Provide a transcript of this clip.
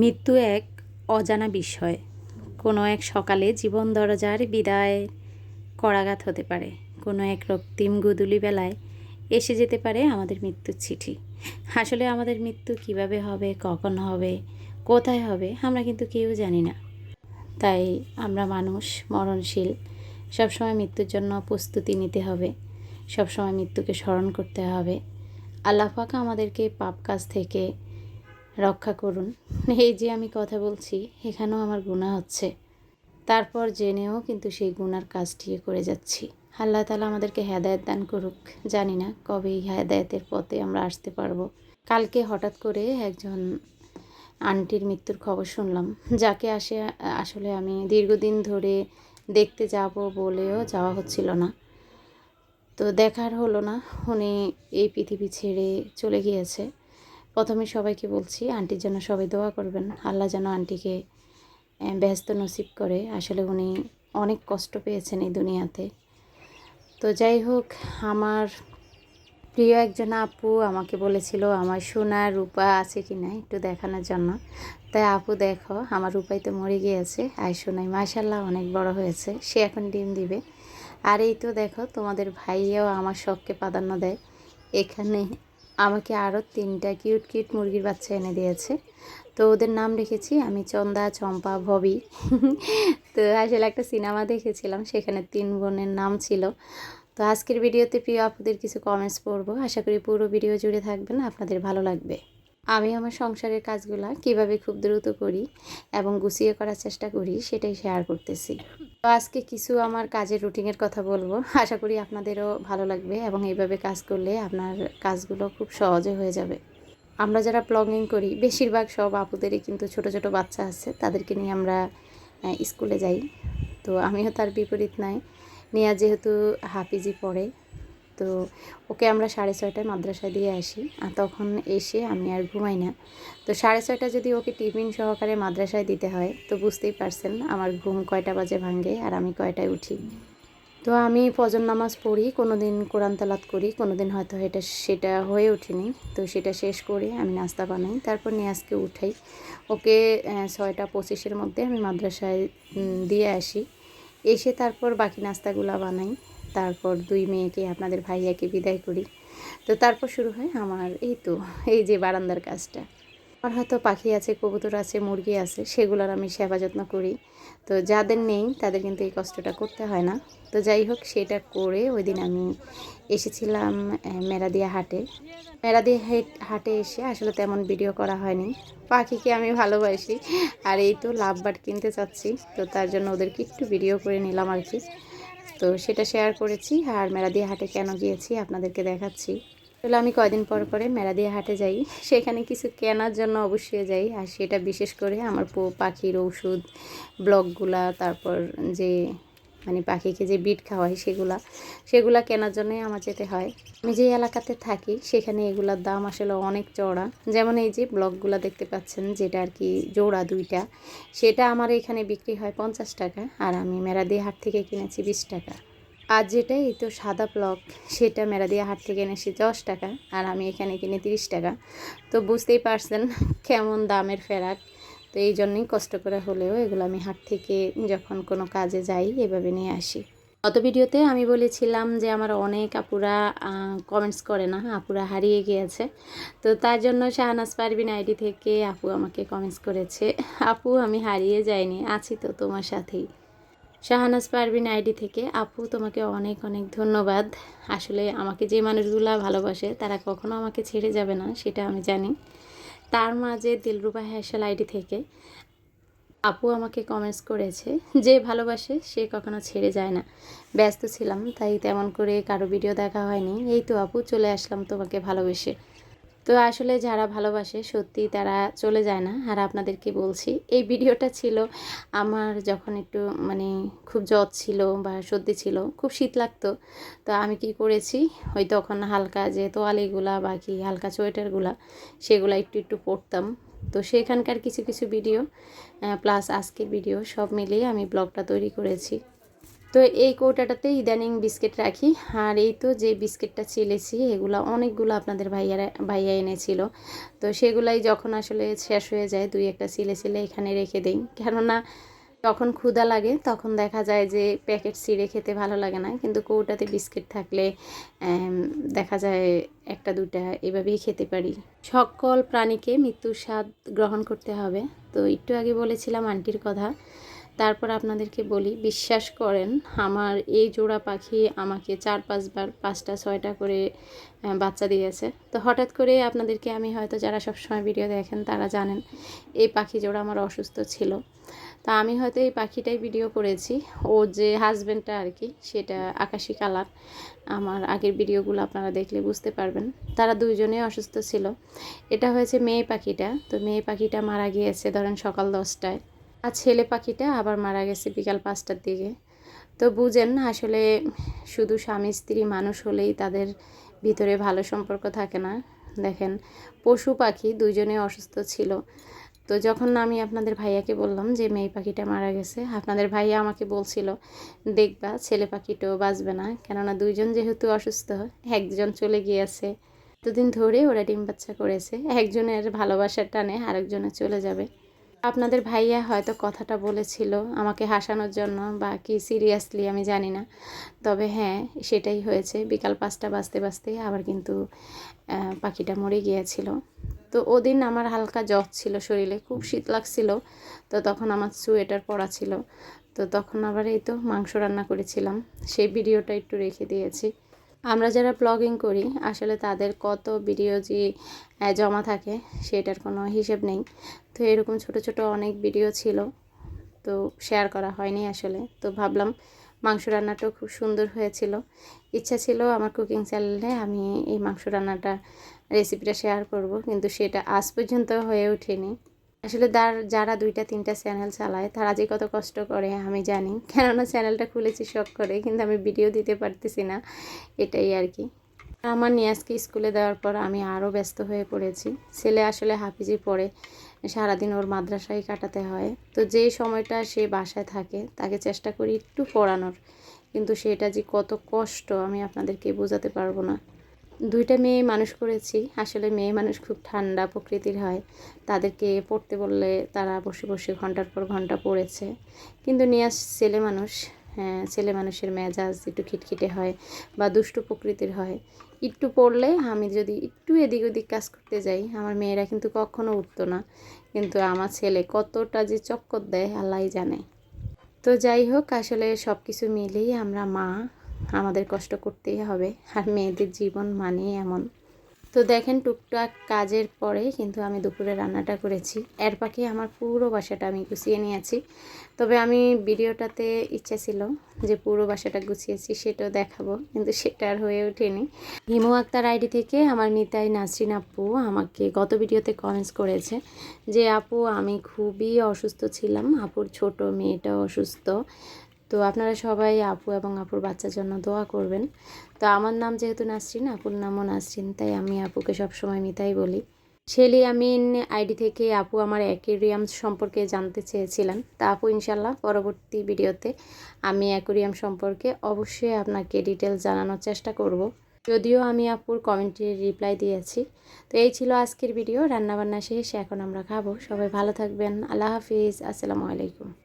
মৃত্যু এক অজানা বিষয়। কোনো এক সকালে জীবন দরজার বিদায় করাঘাত হতে পারে। কোনো এক রক্তিম গুদুলি বেলায় এসে যেতে পারে আমাদের মৃত্যুর চিঠি। আসলে আমাদের মৃত্যু কীভাবে হবে, কখন হবে, কোথায় হবে, আমরা কিন্তু কেউ জানি না। তাই আমরা মানুষ, মরণশীল। সবসময় মৃত্যুর জন্য প্রস্তুতি নিতে হবে। সবসময় মৃত্যুকে স্মরণ করতে হবে। আল্লাহ আমাদেরকে পাপ কাজ থেকে রক্ষা করুন। এই যে আমি কথা বলছি, এখানেও আমার গুণা হচ্ছে। তারপর জেনেও কিন্তু সেই গুনার কাজটি করে যাচ্ছি। আল্লাহ তালা আমাদেরকে হেদায়ত দান করুক। জানি না কবে এই হেদায়তের পথে আমরা আসতে পারব। কালকে হঠাৎ করে একজন আন্টির মৃত্যুর খবর শুনলাম, যাকে আসে, আসলে আমি দীর্ঘদিন ধরে দেখতে যাব বলেও যাওয়া হচ্ছিল না। তো দেখার হলো না, উনি এই পৃথিবী ছেড়ে চলে গিয়েছে। প্রথমে সবাইকে বলছি, আন্টির জন্য সবাই দোয়া করবেন। আল্লাহ যেন আন্টিকে ব্যস্ত নসিব করে। আসলে উনি অনেক কষ্ট পেয়েছেন এই দুনিয়াতে। তো যাই হোক, আমার প্রিয় একজন আপু আমাকে বলেছিল, আমার সোনা, রূপা আছে কি না একটু দেখানোর জন্য? তাই আপু, দেখো, আমার রূপাই তো মরে গিয়েছে। আর সোনাই মাশাল্লাহ অনেক বড় হয়েছে। সে এখন ডিম দিবে। আর এই তো দেখো, তোমাদের ভাইয়াও আমার শখকে প্রাধান্য দেয়। এখানে আমাকে আরও তিনটা কিউট কিউট মুরগির বাচ্চা এনে দিয়েছে। তো ওদের নাম রেখেছি আমি চন্দা, চম্পা, ভবি। তো আসলে একটা সিনেমা দেখেছিলাম, সেখানে তিন বোনের নাম ছিল। তো আজকের ভিডিওতে প্রিয় আপুদের কিছু কমেন্টস পড়ব। আশা করি পুরো ভিডিও জুড়ে থাকবেন, আপনাদের ভালো লাগবে। আমি আমার সংসারের কাজগুলা কীভাবে খুব দ্রুত করি এবং গুছিয়ে করার চেষ্টা করি, সেটাই শেয়ার করতেছি। তো আজকে কিছু আমার কাজের রুটিনের কথা বলব। আশা করি আপনাদেরও ভালো লাগবে এবং এইভাবে কাজ করলে আপনার কাজগুলো খুব সহজে হয়ে যাবে। আমরা যারা প্লগিং করি, বেশিরভাগ সব আপুদেরই কিন্তু ছোট ছোট বাচ্চা আছে, তাদেরকে নিয়ে আমরা স্কুলে যাই। তো আমিও তার বিপরীত নাই। নেয়া যেহেতু হাফিজি পড়ে তো ওকে আমরা সাড়ে ছয়টায় মাদ্রাসায় দিয়ে আসি আর তখন এসে আমি আর ঘুমাই না। তো সাড়ে ছয়টা যদি ওকে টিফিন সহকারে মাদ্রাসায় দিতে হয়, তো বুঝতেই পারছেন আমার ঘুম কয়টা বাজে ভাঙে আর আমি কয়টায় উঠি। তো আমি ফজর নামাজ পড়ি কোনো দিন কোরআন তালাত করি কোনো দিন হয়তো এটা সেটা হয়ে ওঠেনি। তো সেটা শেষ করে আমি নাস্তা বানাই, তারপর নিয়ে আজকে উঠাই। ওকে ছয়টা পঁচিশের মধ্যে আমি মাদ্রাসায় দিয়ে আসি। এসে তারপর বাকি নাস্তাগুলো বানাই। তারপর দুই মেয়েকে, আপনাদের ভাইয়াকে বিদায় করি। তো তারপর শুরু হয় আমার এই তো, এই যে বারান্দার কাজটা। আমার হয়তো পাখি আছে, কবুতর আছে, মুরগি আছে, সেগুলোর আমি সেবা যত্ন করি। তো যাদের নেই, তাদের কিন্তু এই কষ্টটা করতে হয় না। তো যাই হোক, সেটা করে ওই দিন আমি এসেছিলাম মেরাদিয়া হাটে। মেরাদিয়া হেট- এসে আসলে তেমন ভিডিও করা হয়নি। পাখিকে আমি ভালোবাসি। আর এই তো লাভ বার্ড কিনতে চাচ্ছি। তো তার জন্য ওদেরকে একটু ভিডিও করে নিলাম আর কি। তো সেটা শেয়ার করেছি। আর মেরাদিয়া হাটে কেন গিয়েছি আপনাদেরকে দেখাচ্ছি। আসলে আমি কয়দিন পর পরে মেরাদিয়া হাটে যাই। সেখানে কিছু কেনার জন্য অবশ্যই যাই। আর সেটা বিশেষ করে আমার পাখির ওষুধ ব্লকগুলা তারপর যে মানে পাখিকে যে বিট খাওয়াই সেগুলা সেগুলা কেনার জন্যই আমার যেতে হয়। আমি যে এলাকাতে থাকি, সেখানে এগুলার দাম আসলে অনেক চড়া যেমন এই যে ব্লকগুলো দেখতে পাচ্ছেন, যেটা আর কি জোড়া দুইটা, সেটা আমার এখানে বিক্রি হয় পঞ্চাশ টাকা আর আমি মেরাদিয়া হাট থেকে কিনেছি বিশ টাকা। আর যেটা এই তো সাদা ব্লক, সেটা মেরাদিয়া হাট থেকে এনেছি দশ টাকা আর আমি এখানে কিনে তিরিশ টাকা। তো বুঝতেই পারছেন কেমন দামের ফেরাক। তো এই জন্যই কষ্ট করে হলেও এগুলো আমি হাট থেকে যখন কোনো কাজে যাই, এভাবে নিয়ে আসি। গত ভিডিওতে আমি বলেছিলাম যে আমার অনেক আপুরা কমেন্টস করে না, আপুরা হারিয়ে গিয়েছে। তো তার জন্য শাহনাজ পারবিন আইডি থেকে আপু আমাকে কমেন্টস করেছে, আপু, আমি হারিয়ে যাইনি, আছি তো তোমার সাথেই। শাহানাজ পারবিন আইডি থেকে, আপু, তোমাকে অনেক অনেক ধন্যবাদ। আসলে আমাকে যে মানুষগুলা ভালোবাসে, তারা কখনো আমাকে ছেড়ে যাবে না, সেটা আমি জানি। তার মাঝে দিলরুবা হ্যাশাল আইডি থেকে আপু আমাকে কমেন্টস করেছে, যে ভালোবাসে, সে কখনো ছেড়ে যায় না। ব্যস্ত ছিলাম, তাই তেমন করে কারও ভিডিও দেখা হয়নি। এই তো আপু, চলে আসলাম তোমাকে ভালোবেসে। তো আসলে যারা ভালোবাসে সত্যি তারা চলে যায় না। আর আপনাদেরকে বলছি, এই ভিডিওটা ছিল আমার যখন একটু মানে খুব জ্বর ছিল বা সর্দি ছিল, খুব শীত লাগতো। তো আমি কি করেছি, ওই তখন হালকা যে তোয়ালিগুলা বা কি হালকা সোয়েটারগুলা, সেগুলো একটু একটু পরতাম। তো সেখানকার কিছু কিছু ভিডিও প্লাস আজকের ভিডিও, সব মিলিয়ে আমি ব্লগটা তৈরি করেছি। তো এই কৌটাটাতে ইদানিং বিস্কিট রাখি। আর এই তো যে বিস্কিটটা ছিলেছি এগুলো অনেকগুলো আপনাদের ভাইয়ারা, ভাইয়া এনেছিল। তো সেগুলাই যখন আসলে শেষ হয়ে যায়, দুই একটা ছিলে ছিলে এখানে রেখে দিই। কেননা যখন ক্ষুধা লাগে, তখন দেখা যায় যে প্যাকেট ছিঁড়ে খেতে ভালো লাগে না। কিন্তু কৌটাতে বিস্কিট থাকলে দেখা যায় একটা দুটা এভাবেই খেতে পারি। সকল প্রাণীকে মৃত্যুর স্বাদ গ্রহণ করতে হবে। তো একটু আগে বলেছিলাম আন্টির কথা। তারপর আপনাদেরকে বলি, বিশ্বাস করেন, আমার এই জোড়া পাখি আমাকে চার পাঁচবার, পাঁচটা, ছয়টা করে বাচ্চা দিয়েছে। তো হঠাৎ করে আপনাদেরকে আমি হয়তো যারা সবসময় ভিডিও দেখেন তারা জানেন, এই পাখি জোড়া আমার অসুস্থ ছিল। তা আমি হয়তো এই পাখিটাই ভিডিও করেছি। ও যে হাজব্যান্ডটা আর কি, সেটা আকাশি কালার। আমার আগের ভিডিওগুলো আপনারা দেখলে বুঝতে পারবেন। তারা দুইজনেই অসুস্থ ছিল। এটা হয়েছে মেয়ে পাখিটা। তো মেয়ে পাখিটা মারা গিয়েছে ধরেন সকাল দশটায়। আর ছেলে পাখিটা আবার মারা গেছে বিকাল পাঁচটার দিকে। তো বুঝেন না, আসলে শুধু স্বামী, স্ত্রী, মানুষ হলেই তাদের ভিতরে ভালো সম্পর্ক থাকে না। দেখেন, পশু পাখি দুজনে অসুস্থ ছিল। তো যখন আমি আপনাদের ভাইয়াকে বললাম যে, মেয়ে পাখিটা মারা গেছে আপনাদের ভাইয়া আমাকে বলছিল, দেখবা, ছেলে পাখিটাও বাঁচবে না। কেননা দুইজন যেহেতু অসুস্থ, একজন চলে গিয়েছে। দুদিন ধরে ওরা ডিম বাচ্চা করেছে, একজনের ভালোবাসার টানে আরেকজনে চলে যাবে। আপনাদের ভাইয়া হয়তো কথাটা বলেছিল আমাকে হাসানোর জন্য বা কি সিরিয়াসলি আমি জানি না। তবে হ্যাঁ সেটাই হয়েছে। বিকাল পাঁচটা বাজতে বাজতে আবার কিন্তু পাখিটা মরে গিয়েছিল। তো ওদিন আমার হালকা জ্বর ছিল শরীরে, খুব শীত লাগছিল। তো তখন আমার সোয়েটার পরা ছিল। তো তখন আবার এই তো মাংস রান্না করেছিলাম। সেই ভিডিওটা একটু রেখে দিয়েছি। আমরা যারা ব্লগিং করি, আসলে তাদের কত ভিডিও যে জমা থাকে, সেটার কোনো হিসেব নেই। তো এরকম ছোট ছোট অনেক ভিডিও ছিল, তো শেয়ার করা হয়নি আসলে। তো ভাবলাম মাংস রান্নাটাও খুব সুন্দর হয়েছিল। ইচ্ছা ছিল আমার কুকিং চ্যানেলে আমি এই মাংস রান্নাটা রেসিপিটা শেয়ার করব, কিন্তু সেটা আজ পর্যন্ত হয়ে ওঠেনি। আসলে যার যারা দুইটা, তিনটা চ্যানেল চালায়, তারা যে কত কষ্ট করে, আমি জানি। কেননা চ্যানেলটা খুলেছি শখ করে, কিন্তু আমি ভিডিও দিতে পারতেছি না, এটাই আর কি। আমার নিয়াজকে স্কুলে দেওয়ার পর আমি আরও ব্যস্ত হয়ে পড়েছি। ছেলে আসলে হাফিজি পড়ে, সারাদিন ওর মাদ্রাসায় কাটাতে হয়। তো যে সময়টা সে বাসায় থাকে, তাকে চেষ্টা করি একটু পড়ানোর। কিন্তু সেটা যে কত কষ্ট, আমি আপনাদেরকে বোঝাতে পারব না। দুইটা মেয়ে মানুষ করেছি। আসলে মেয়ে মানুষ খুব ঠান্ডা প্রকৃতির হয়। তাদেরকে পড়তে বললে তারা বসে বসে ঘণ্টার পর ঘণ্টা পড়েছে। কিন্তু নিয়াজ ছেলে মানুষ হ্যাঁ ছেলে মানুষের মেজাজ একটু খিটখিটে হয় বা দুষ্টু প্রকৃতির হয়। একটু পড়লে আমি যদি একটু এদিক ওদিক কাজ করতে যাই, আমার মেয়েরা কিন্তু কখনো উঠতো না। কিন্তু আমার ছেলে কতটা যে চক্কর দেয় আল্লাহ জানে। তো যাই হোক, আসলে সব কিছু মিলেই আমরা মা আমাদের কষ্ট করতেই হবে আর মেয়েদের জীবন মানে এমন। তো দেখেন টুকটাক কাজের পরে কিন্তু আমি দুপুরে রান্নাটা করেছি। এর পাখি আমার পুরো বাসাটা আমি গুছিয়ে নিয়েছি। তবে আমি ভিডিওটাতে ইচ্ছা ছিল যে পুরো বাসাটা গুছিয়েছি, সেটাও দেখাবো, কিন্তু সেটা আর হয়ে ওঠেনি। হিমু আক্তার আইডি থেকে আমার নিতাই নাসরিন আপু আমাকে গত ভিডিওতে কমেন্টস করেছে যে, আপু, আমি খুবই অসুস্থ ছিলাম। আপুর ছোট মেয়েটাও অসুস্থ। তো আপনারা সবাই আপু এবং আপুর বাচ্চার জন্য দোয়া করবেন। তো আমার নাম যেহেতু নাসরিন, আপুর নামও নাসরিন, তাই আমি আপুকে সবসময় মিতাই বলি। শেলি আমিন আইডি থেকে আপু আমার অ্যাকুরিয়াম সম্পর্কে জানতে চেয়েছিলেন। তা আপু ইনশাল্লাহ পরবর্তী ভিডিওতে আমি অ্যাকুরিয়াম সম্পর্কে অবশ্যই আপনাকে ডিটেলস জানানোর চেষ্টা করব। যদিও আমি আপুর কমেন্টের রিপ্লাই দিয়েছি। তো এই ছিল আজকের ভিডিও, রান্নাবান্না শেষ, এখন আমরা খাব। সবাই ভালো থাকবেন, আল্লাহ হাফিজ, আসসালামু আলাইকুম।